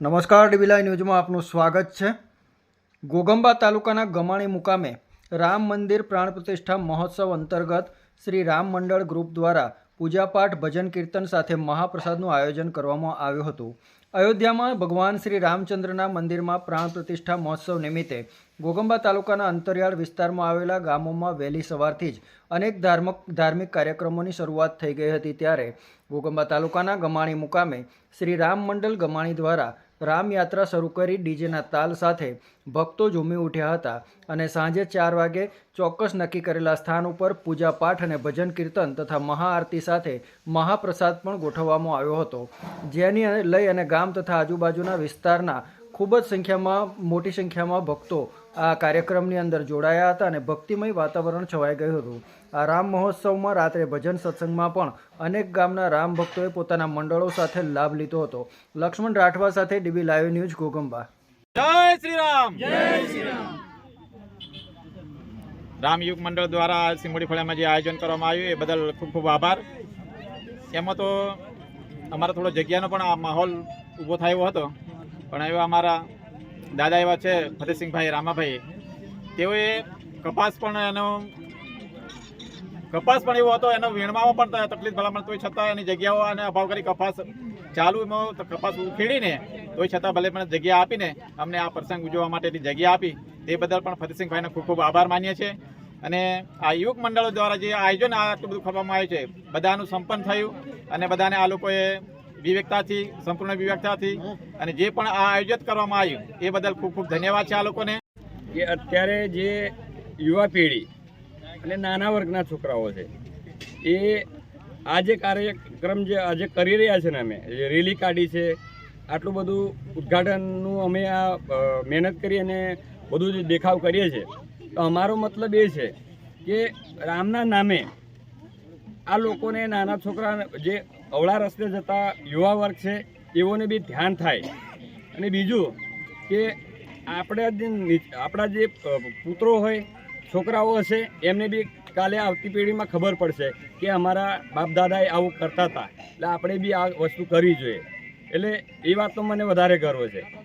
નમસ્કાર ડીબીલાઈ ન્યૂઝમાં આપનું સ્વાગત છે. ગોગંબા તાલુકાના ગમાણી મુકામે રામ મંદિર પ્રાણ પ્રતિષ્ઠા મહોત્સવ અંતર્ગત શ્રી રામ મંડળ ગ્રુપ દ્વારા પૂજાપાઠ, ભજન કીર્તન સાથે મહાપ્રસાદનું આયોજન કરવામાં આવ્યું હતું. અયોધ્યામાં ભગવાન શ્રી રામચંદ્રના મંદિરમાં પ્રાણ પ્રતિષ્ઠા મહોત્સવ નિમિત્તે ગોગંબા તાલુકાના અંતરિયાળ વિસ્તારમાં આવેલા ગામોમાં વહેલી સવારથી જ અનેક ધાર્મિક ધાર્મિક કાર્યક્રમોની શરૂઆત થઈ ગઈ હતી ત્યારે ગોગંબા તાલુકાના ગમાણી મુકામે શ્રી રામ મંડળ ગમાણી દ્વારા રામયાત્રા શરૂ કરી ડીજેના તાલ સાથે ભક્તો ઝૂમી ઉઠ્યા હતા અને સાંજે ચાર વાગે ચોક્કસ નક્કી કરેલા સ્થાન ઉપર પૂજાપાઠ અને ભજન કીર્તન તથા મહાઆરતી સાથે મહાપ્રસાદ પણ ગોઠવવામાં આવ્યો હતો. જેની લઈ અને ગામ તથા આજુબાજુના વિસ્તારના ખૂબ જ સંખ્યામાં, મોટી સંખ્યામાં ભક્તો આ કાર્યક્રમની અંદર જોડાયા હતા અને ભક્તિમય વાતાવરણ છવાઈ ગયું હતું. આ રામ મહોત્સવમાં રાત્રે ભજન સત્સંગમાં પણ અનેક ગામના રામ ભક્તોએ પોતાના મંડળો સાથે લાભ લીધો હતો. લક્ષ્મણ રાઠવા સાથે ડીબી લાઈવ ન્યૂઝ ગોગંબા જય શ્રી રામ જય શ્રી રામ રામ યુગ મંડળ દ્વારા સિંગોડી ફળિયામાં જે આયોજન કરવામાં આવ્યું, એ બદલ ખૂબ ખૂબ આભાર. એમાં તો અમારા થોડો જગ્યાનો પણ આ માહોલ ઊભો થયો હતો. પણ એવા અમારા દાદા એવા છે, ફતેહસિંહભાઈ, રામાભાઈ. તેઓએ કપાસ પણ એનો, કપાસ પણ એવો હતો, એનો વીણવામાં પણ તકલીફ ભલામણ તોય છતાં એની જગ્યાઓ અને અભાવ કરી કપાસ ચાલુ એમાં કપાસ ઉખેડીને, તોય છતાં ભલે પણ જગ્યા આપીને અમને આ પ્રસંગ ઉજવવા માટેની જગ્યા આપી. તે બદલ પણ ફતેહસિંહભાઈનો ખૂબ ખૂબ આભાર માનીએ છીએ. અને આ યુવક મંડળો દ્વારા જે આયોજન આટલું બધું કરવામાં આવ્યું છે, બધાનું સંપન્ન થયું અને બધાને આ લોકોએ વિવેકતાથી, સંપૂર્ણ વિવેકતાથી અને જે પણ આ આયોજિત કરવામાં આવ્યું, એ બદલ ખૂબ ખૂબ ધન્યવાદ છે આ લોકોને. કે અત્યારે જે યુવા પેઢી અને નાના વર્ગના છોકરાઓ છે, એ આ જે કાર્યક્રમ જે આજે કરી રહ્યા છે ને અમે જે રેલી કાઢી છે, આટલું બધું ઉદ્ઘાટનનું અમે આ મહેનત કરી અને બધું જે દેખાવ કરીએ છીએ, તો અમારો મતલબ એ છે કે રામના નામે આ લોકોને નાના છોકરા જે અવળા રસ્તે જતા યુવા વર્ગ છે, એઓને બી ધ્યાન થાય. અને બીજું કે આપણા જે આપણા જે પુત્રો હોય, છોકરાઓ હશે, એમને બી કાલે આવતી પેઢીમાં ખબર પડશે કે અમારા બાપ દાદાએ આવું કરતા હતા. એટલે આપણે બી આ વસ્તુ કરવી જોઈએ. એટલે એ વાતનો મને વધારે ગર્વ છે.